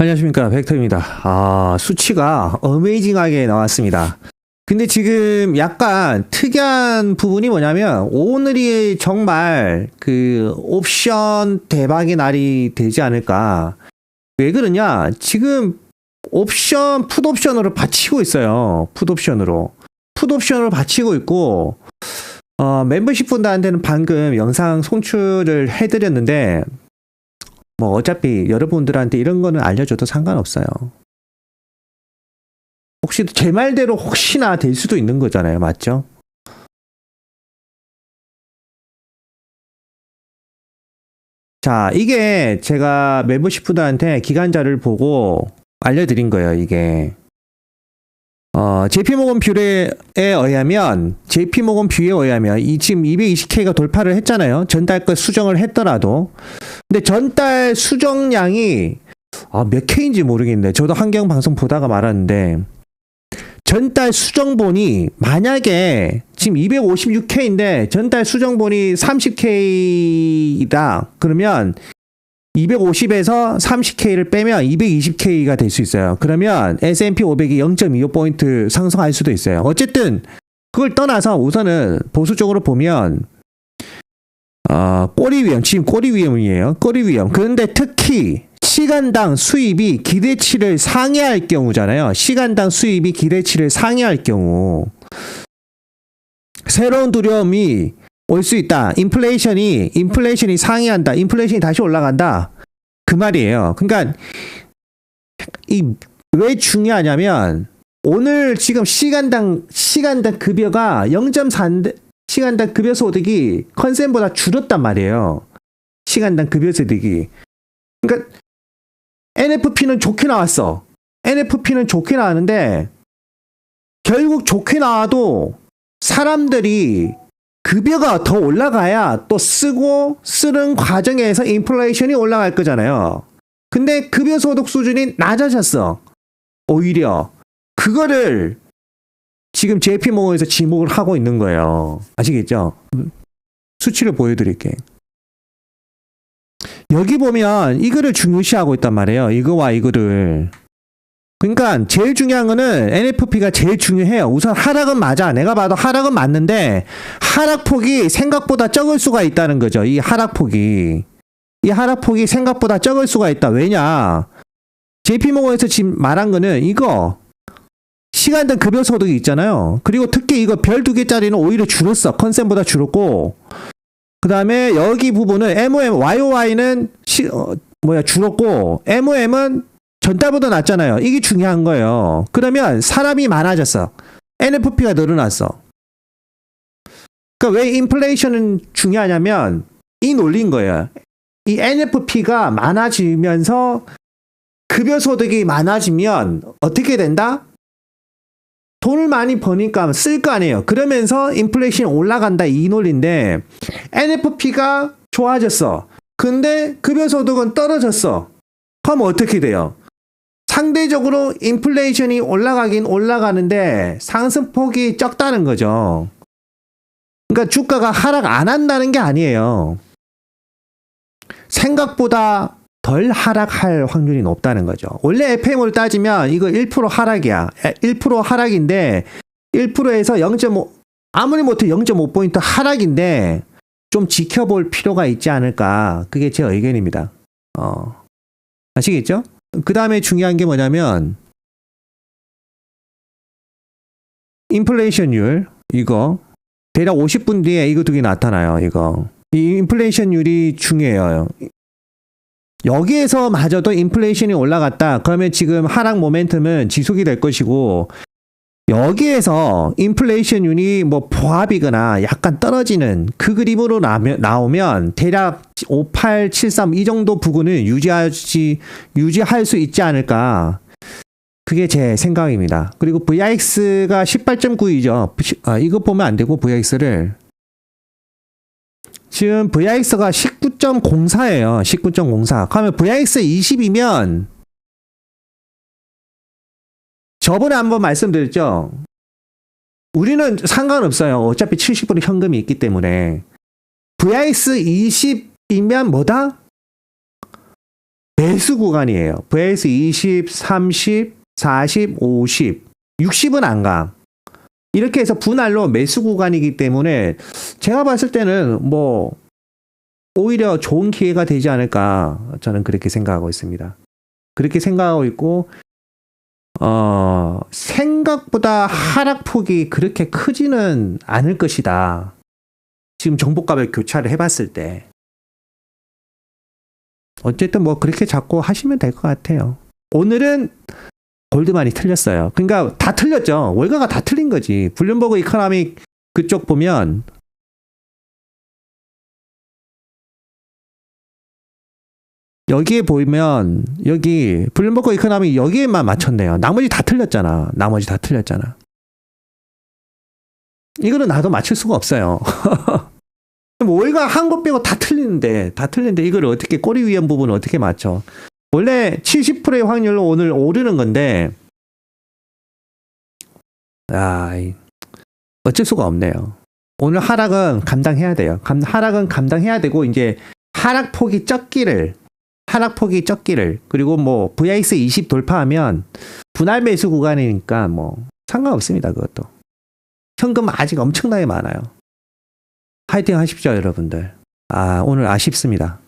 안녕하십니까 벡터입니다. 아 수치가 어메이징하게 나왔습니다. 근데 지금 약간 특이한 부분이 뭐냐면 오늘이 정말 그 옵션 대박의 날이 되지 않을까. 왜 그러냐? 지금 옵션 풋옵션으로 받치고 있어요. 풋옵션으로 풋옵션으로 받치고 있고 어, 멤버십 분들한테는 방금 영상 송출을 해드렸는데 뭐 어차피 여러분들한테 이런 거는 알려줘도 상관없어요. 혹시 제 말대로 혹시나 될 수도 있는 거잖아요. 맞죠? 자, 이게 제가 멤버십 분들한테 기간자를 보고 알려드린 거예요, 이게. 어, JP모건 뷰에 의하면, JP모건 뷰에 의하면, 이 지금 220K가 돌파를 했잖아요. 전달 것 수정을 했더라도. 근데 전달 수정량이, 아, 몇 K인지 모르겠네. 저도 환경 방송 보다가 말았는데, 전달 수정본이 만약에 지금 256K인데 전달 수정본이 30K이다. 그러면 250에서 30K를 빼면 220K가 될 수 있어요. 그러면 S&P 500이 0.25포인트 상승할 수도 있어요. 어쨌든 그걸 떠나서 우선은 보수적으로 보면 어, 꼬리 위험, 지금 꼬리 위험이에요. 꼬리 위험. 그런데 특히 시간당 수입이 기대치를 상회할 경우잖아요. 시간당 수입이 기대치를 상회할 경우 새로운 두려움이 올 수 있다. 인플레이션이 인플레이션이 상회한다. 인플레이션이 다시 올라간다. 그 말이에요. 그러니까 이 왜 중요하냐면 오늘 지금 시간당 시간당 급여가 0.4 시간당 급여 소득이 컨센보다 줄었단 말이에요. 시간당 급여 소득이. 그러니까 NFP는 좋게 나왔어. NFP는 좋게 나왔는데 결국 좋게 나와도 사람들이 급여가 더 올라가야 또 쓰고 쓰는 과정에서 인플레이션이 올라갈 거잖아요. 근데 급여 소득 수준이 낮아졌어. 오히려 그거를 지금 JP 모건에서 지목을 하고 있는 거예요. 아시겠죠? 수치를 보여드릴게. 여기 보면 이거를 중요시하고 있단 말이에요. 이거와 이거를. 그러니까 제일 중요한 거는 NFP가 제일 중요해요. 우선 하락은 맞아. 내가 봐도 하락은 맞는데 하락폭이 생각보다 적을 수가 있다는 거죠. 이 하락폭이. 이 하락폭이 생각보다 적을 수가 있다. 왜냐? JP모건에서 지금 말한 거는 이거 시간당 급여 소득이 있잖아요. 그리고 특히 이거 별 두 개짜리는 오히려 줄었어. 컨센보다 줄었고 그 다음에 여기 부분은 MOM, YOY는 시, 어, 뭐야 줄었고 MOM은 전달보다 낮잖아요. 이게 중요한 거예요. 그러면 사람이 많아졌어. NFP가 늘어났어. 그러니까 왜 인플레이션은 중요하냐면 이 논리인 거예요. 이 NFP가 많아지면서 급여 소득이 많아지면 어떻게 된다? 돈을 많이 버니까 쓸 거 아니에요. 그러면서 인플레이션이 올라간다 이 논리인데 NFP가 좋아졌어. 근데 급여 소득은 떨어졌어. 그럼 어떻게 돼요? 상대적으로 인플레이션이 올라가긴 올라가는데 상승폭이 적다는 거죠. 그러니까 주가가 하락 안 한다는 게 아니에요. 생각보다 덜 하락할 확률이 높다는 거죠. 원래 FM으로 따지면 이거 1% 하락이야. 1% 하락인데 1%에서 0.5 아무리 못해 0.5포인트 하락인데 좀 지켜볼 필요가 있지 않을까. 그게 제 의견입니다. 어. 아시겠죠? 그 다음에 중요한 게 뭐냐면 인플레이션율 이거 대략 50분 뒤에 이거 두 개 나타나요. 이거 이 인플레이션율이 중요해요. 여기에서 마저도 인플레이션이 올라갔다. 그러면 지금 하락 모멘텀은 지속이 될 것이고 여기에서 인플레이션율이 뭐 보합이거나 약간 떨어지는 그 그림으로 나오면 대략 58, 73 이 정도 부근을 유지하지 유지할 수 있지 않을까. 그게 제 생각입니다. 그리고 VIX가 18.9이죠. 아, 이거 보면 안 되고 VIX를 지금 VIX가 19.04예요. 19.04. 그러면 VIX 20이면 저번에 한번 말씀드렸죠. 우리는 상관없어요. 어차피 70% 현금이 있기 때문에. VIX 20이면 뭐다? 매수 구간이에요. VS 20, 30, 40, 50, 60은 안 가. 이렇게 해서 분할로 매수 구간이기 때문에 제가 봤을 때는 뭐 오히려 좋은 기회가 되지 않을까 저는 그렇게 생각하고 있습니다. 그렇게 생각하고 있고 어 생각보다 하락폭이 그렇게 크지는 않을 것이다. 지금 정보값을 교차를 해봤을 때 어쨌든 뭐 그렇게 잡고 하시면 될 것 같아요. 오늘은 골드만이 틀렸어요. 그러니까 다 틀렸죠. 월가가 다 틀린 거지. 블룸버그 이코노믹 그쪽 보면 여기에 보면 여기 블룸버그 이코노믹 여기에만 맞췄네요. 나머지 다 틀렸잖아. 나머지 다 틀렸잖아. 이거는 나도 맞출 수가 없어요. 뭐 월가 한 것 빼고 다 틀리는데 다 틀리는데 이걸 어떻게 꼬리 위험 부분을 어떻게 맞춰? 원래 70%의 확률로 오늘 오르는 건데 아 이- 어쩔 수가 없네요. 오늘 하락은 감당해야 돼요. 감- 하락은 감당해야 되고 이제 하락 폭이 적기를 하락폭이 적기를 그리고 뭐 VIX 20 돌파하면 분할 매수 구간이니까 뭐 상관없습니다. 그것도 현금 아직 엄청나게 많아요. 파이팅 하십시오, 여러분들. 아, 오늘 아쉽습니다.